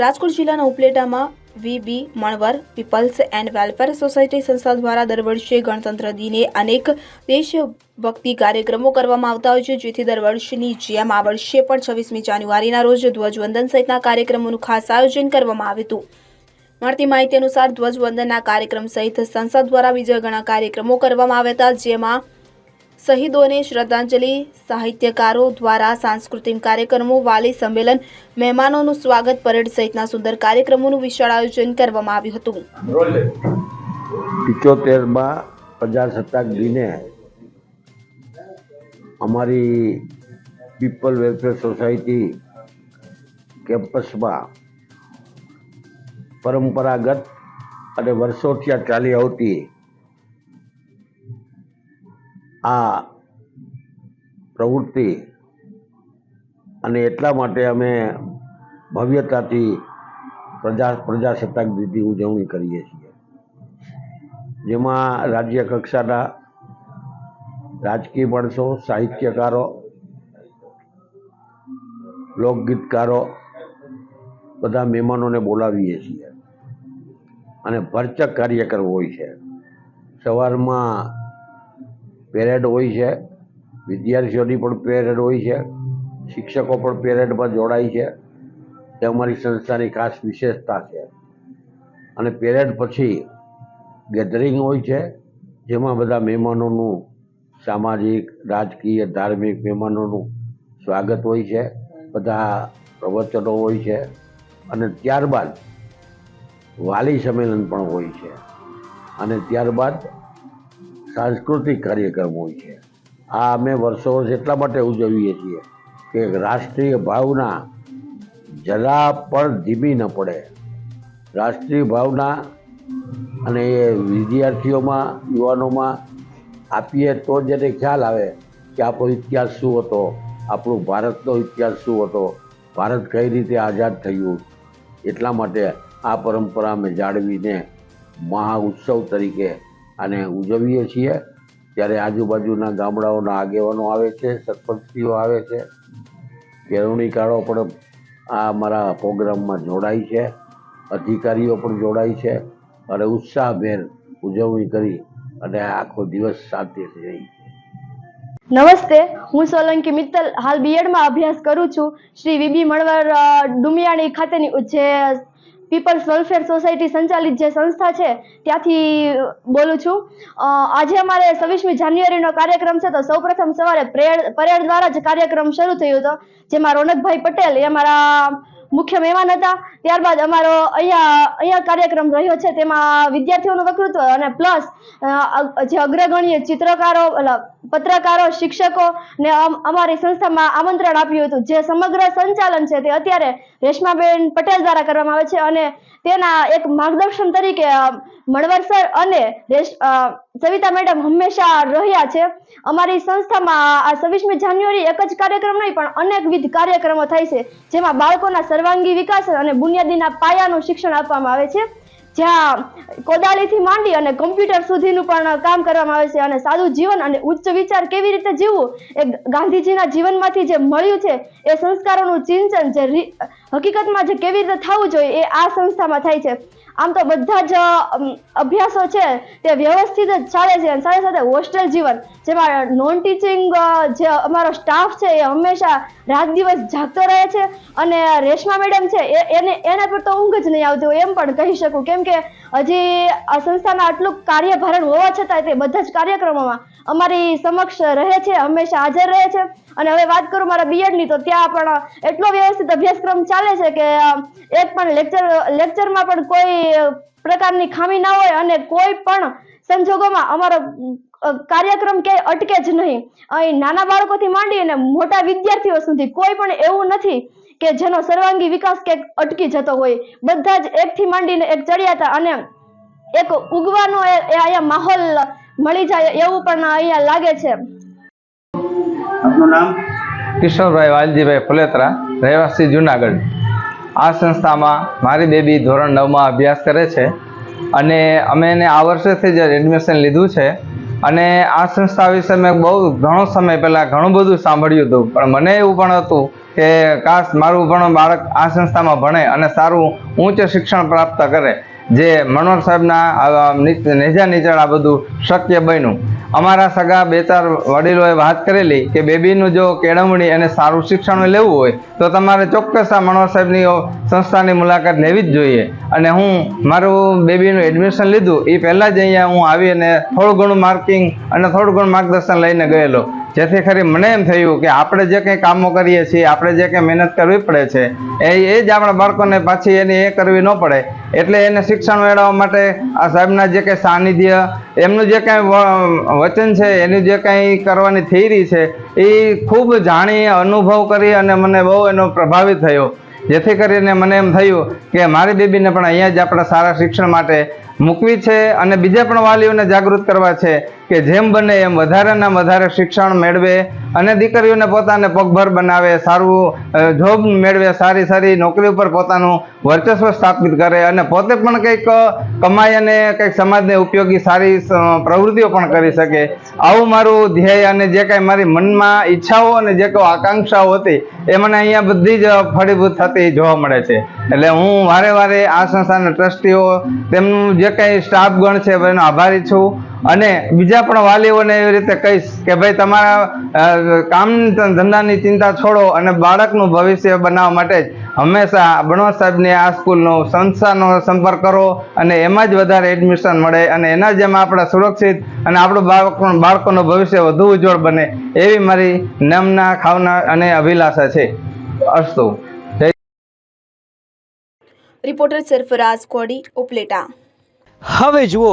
રાજકોટ જિલ્લાના ઉપલેટામાં VB Manvar, peoples and welfare society સંસ્થા દ્વારા દર વર્ષે ગણતંત્ર દિને અનેક દેશભક્તિ કાર્યક્રમો કરવામાં આવતા હોય છે, જેથી દર વર્ષની જેમ આ વર્ષે પણ છવ્વીસમી જાન્યુઆરીના રોજ ધ્વજવંદન સહિતના કાર્યક્રમોનું ખાસ આયોજન કરવામાં આવ્યું હતું. મળતી માહિતી અનુસાર ધ્વજવંદનના કાર્યક્રમ સહિત સંસદ દ્વારા બીજા ઘણા કાર્યક્રમો કરવામાં આવ્યા હતા, જેમાં શહીદોને શ્રદ્ધાંજલિ. સાહિત્યકારો દ્વારા સાંસ્કૃતિક કાર્યક્રમો વાલી સંમેલન મહેમાનોનું સ્વાગત પરેડ સહિતના સુંદર કાર્યક્રમોનું વિશાળ આયોજન કરવામાં આવ્યું હતું. પિચોતેરમાં પ્રજાસત્તાક દિને અમારી પીપલ વેલફેર સોસાયટી કેમ્પસમાં પરંપરાગત અને વર્ષોથી આ ચાલી આવતી આ પ્રવૃત્તિ અને એટલા માટે અમે ભવ્યતાથી પ્રજા, પ્રજાસત્તાક રીતે ઉજવણી કરીએ છીએ. જેમાં રાજ્ય કક્ષાના રાજકીય માણસો, સાહિત્યકારો, લોકગીતકારો બધા મહેમાનોને બોલાવીએ છીએ. અને ભરચક કાર્યક્રમ હોય છે. સવારમાં પેરેડ હોય છે. વિદ્યાર્થીઓની પણ પેરેડ હોય છે. શિક્ષકો પણ પેરેડમાં જોડાય છે. તે અમારી સંસ્થાની ખાસ વિશેષતા છે. અને પેરેડ પછી ગેધરિંગ હોય છે, જેમાં બધા મહેમાનોનું સામાજિક, રાજકીય, ધાર્મિક મહેમાનોનું સ્વાગત હોય છે. બધા પ્રવચનો હોય છે. અને ત્યારબાદ વાલી સંમેલન પણ હોય છે. અને ત્યારબાદ સાંસ્કૃતિક કાર્યક્રમ હોય છે. આ અમે વર્ષો વર્ષ એટલા માટે ઉજવીએ છીએ કે રાષ્ટ્રીય ભાવના જરા પણ ધીમી ન પડે. રાષ્ટ્રીય ભાવના અને એ વિદ્યાર્થીઓમાં, યુવાનોમાં આપીએ તો જ એને ખ્યાલ આવે કે આપણો ઇતિહાસ શું હતો, આપણું ભારતનો ઇતિહાસ શું હતો, ભારત કઈ રીતે આઝાદ થયું. એટલા માટે આ પરંપરા અમે જાળવીને મહા ઉત્સવ તરીકે આને ઉજવીએ છીએ. ત્યારે આજુબાજુના ગામડાઓના આગેવાનો આવે છે, સરપંચીઓ આવે છે. કેળવણીકારો પણ આ અમારા પ્રોગ્રામમાં જોડાય છે. અધિકારીઓ પણ જોડાય છે અને ઉત્સાહભેર ઉજવણી કરી અને આખો દિવસ શાંતિથી રહી નમસ્તે, હું સોલંકી મિત્તલ. હાલ બીએડમાં અભ્યાસ કરું છું. શ્રી વીબી મણવર ડુમિયાણી ખાતેની જે પીપલ્સ વેલફેર સોસાયટી સંચાલિત જે સંસ્થા છે, ત્યાંથી બોલું છું. આજે અમારે છવ્વીસમી જાન્યુઆરીનો કાર્યક્રમ છે, તો સૌપ્રથમ સવારે પરેડ દ્વારા જ કાર્યક્રમ શરૂ થયો હતો, જેમાં રોનકભાઈ પટેલ એ અમારા મુખ્ય મહેમાન હતા. ત્યારબાદ અમારો અહીંયા અહીંયા કાર્યક્રમ રહ્યો છે, તેમાં વિદ્યાર્થીઓનું વક્તૃત્વ અને પ્લસ જે અગ્રગણ્ય ચિત્રકારો પત્રકારો, શિક્ષકો ને અમ- અમારી સંસ્થામાં આમંત્રણ આપ્યું હતું. જે સમગ્ર સંચાલન છે તે અત્યારે રેશમાબેન પટેલ દ્વારા કરવામાં આવે છે અને તેના એક માર્ગદર્શન તરીકે મણવર સર અને સવિતા મેડમ હંમેશા રહ્યા છે. અમારી સંસ્થામાં આ છવ્વીસમી જાન્યુઆરી એક જ કાર્યક્રમ નહીં, પણ અનેકવિધ કાર્યક્રમો થાય છે, જેમાં બાળકોના સર્વાંગી વિકાસ અને બુનિયાદીના પાયાનું શિક્ષણ આપવામાં આવે છે. જ્યાં કોદાળીથી માંડી અને કમ્પ્યુટર સુધીનું પણ કામ કરવામાં આવે છે અને સાદું જીવન અને ઉચ્ચ વિચાર કેવી રીતે જીવવું એ ગાંધીજીના જીવનમાંથી જે મળ્યું છે એ સંસ્કારોનું ચિંતન જે હકીકતમાં જે કેવી રીતે થવું જોઈએ એ આ સંસ્થામાં થાય છે. આમ તો બધા જ અભ્યાસો છે તે વ્યવસ્થિત જ ચાલે છે અને સાથે સાથે હોસ્ટેલ જીવન, જેમાં નોન ટીચિંગ જે અમારો સ્ટાફ છે એ હંમેશા રાત દિવસ જાગતો રહે છે અને રેશમા મેડમ છે એને, એના પર તો ઊંઘ જ નહીં આવતી એમ પણ કહી શકું. કેમ કે હજી આ સંસ્થાના આટલું કાર્યભારણ હોવા છતાં તે બધા જ કાર્યક્રમોમાં અમારી સમક્ષ રહે છે, હંમેશા હાજર રહે છે. અને હવે વાત કરું મારા બીએડની તો ત્યાં પણ એટલો વ્યવસ્થિત અભ્યાસક્રમ ચાલે છે કે એક પણ લેક્ચર લેક્ચરમાં પણ કોઈ પ્રકારની ખામી ના હોય અને કોઈ પણ સંજોગોમાં અમારો કાર્યક્રમ ક્યાંય અટકે જ નહીં. અહીં નાના બાળકોથી માંડી અને મોટા વિદ્યાર્થીઓ સુધી કોઈ પણ એવું નથી કે જેનો સર્વાંગી વિકાસ કે અટકી જતો હોય. બધા જ એકથી માંડીને એક ચડિયાતા અને એક ઉગવાનો એ અહીંયા માહોલ મળી જાય એવું પણ અહીંયા લાગે છે. આપનું નામ? કિશોરભાઈ વાલજીભાઈ ફુલેતરા, રહેવાસી જુનાગઢ. આ સંસ્થામાં મારી બેબી ધોરણ નવમાં અભ્યાસ કરે છે અને અમે એને આ વર્ષેથી જ એડમિશન લીધું છે અને આ સંસ્થા વિશે મેં બહુ ઘણો સમય પહેલાં ઘણું બધું સાંભળ્યું હતું. પણ મને એવું પણ હતું કે કાશ મારું પણ બાળક આ સંસ્થામાં ભણે અને સારું ઉચ્ચ શિક્ષણ પ્રાપ્ત કરે. જે મનોહર સાહેબના નીચા નીચળ આ બધું શક્ય બન્યું. અમારા સગા બે ચાર વડીલોએ વાત કરેલી કે બેબીનું જો કેળવણી અને સારું શિક્ષણ લેવું હોય, તો તમારે ચોક્કસ આ મનોહર સાહેબની સંસ્થાની મુલાકાત લેવી જ જોઈએ. અને હું મારું બેબીનું એડમિશન લીધું એ પહેલાં જ અહીંયા હું આવી અને થોડું ઘણું માર્કિંગ અને થોડું ઘણું માર્ગદર્શન લઈને ગયેલો. જેથી ખરી મને એમ થયું કે આપણે જે કંઈ કામો કરીએ છીએ, આપણે જે કંઈ મહેનત કરવી પડે છે, એ એ જ આપણા બાળકોને પાછી એની એ કરવી ન પડે. એટલે એને શિક્ષણ મેળવવા માટે આ સાહેબના જે કંઈ સાનિધ્ય, એમનું જે કાંઈ વચન છે, એની જે કાંઈ કરવાની થિયરી છે, એ ખૂબ જાણી, અનુભવ કરી અને મને બહુ એનો પ્રભાવિત થયો. જેથી કરીને મને એમ થયું કે મારી બેબીને પણ અહીંયા જ આપણા સારા શિક્ષણ માટે મૂકવી છે અને બીજા પણ વાલીઓને જાગૃત કરવા છે. કે જેમ બને એમ વધારેના વધારે શિક્ષણ મેળવે અને દીકરીઓને પોતાને પગભર બનાવે, સારું જોબ મેળવે, સારી સારી નોકરી ઉપર પોતાનું વર્ચસ્વ સ્થાપિત કરે અને પોતે પણ કંઈક કમાઈ અને કંઈક સમાજને ઉપયોગી સારી પ્રવૃત્તિઓ પણ કરી શકે. આવું મારું ધ્યેય અને જે કાંઈ મારી મનમાં ઈચ્છાઓ અને જે કોઈ આકાંક્ષાઓ હતી, એ મને અહીંયા બધી જ ફળીભૂત થતી જોવા મળે છે. એટલે હું વારે વારે આ સંસ્થાના ટ્રસ્ટીઓ, તેમનું જે કાંઈ સ્ટાફગણ છે, એનો આભારી છું. અને બીજા પણ વાલીઓને એવી રીતે કહીશ કે ભાઈ તમારા કામ ધંધાની ચિંતા છોડો અને બાળકનું ભવિષ્ય બનાવવા માટે જ હંમેશા બણવા સાહેબની આ સ્કૂલનો સંસ્થાનો સંપર્ક કરો અને એમાં જ વધારે એડમિશન મળે અને એના જેમ આપણે સુરક્ષિત અને આપણું બાળક બાળકોનું ભવિષ્ય વધુ ઉજ્જવળ બને એવી મારી નમના ખાવના અને અભિલાષા છે. અસ્તુ. રિપોર્ટર સરફરાઝ કોડી ઉપલેટા. હવે જુઓ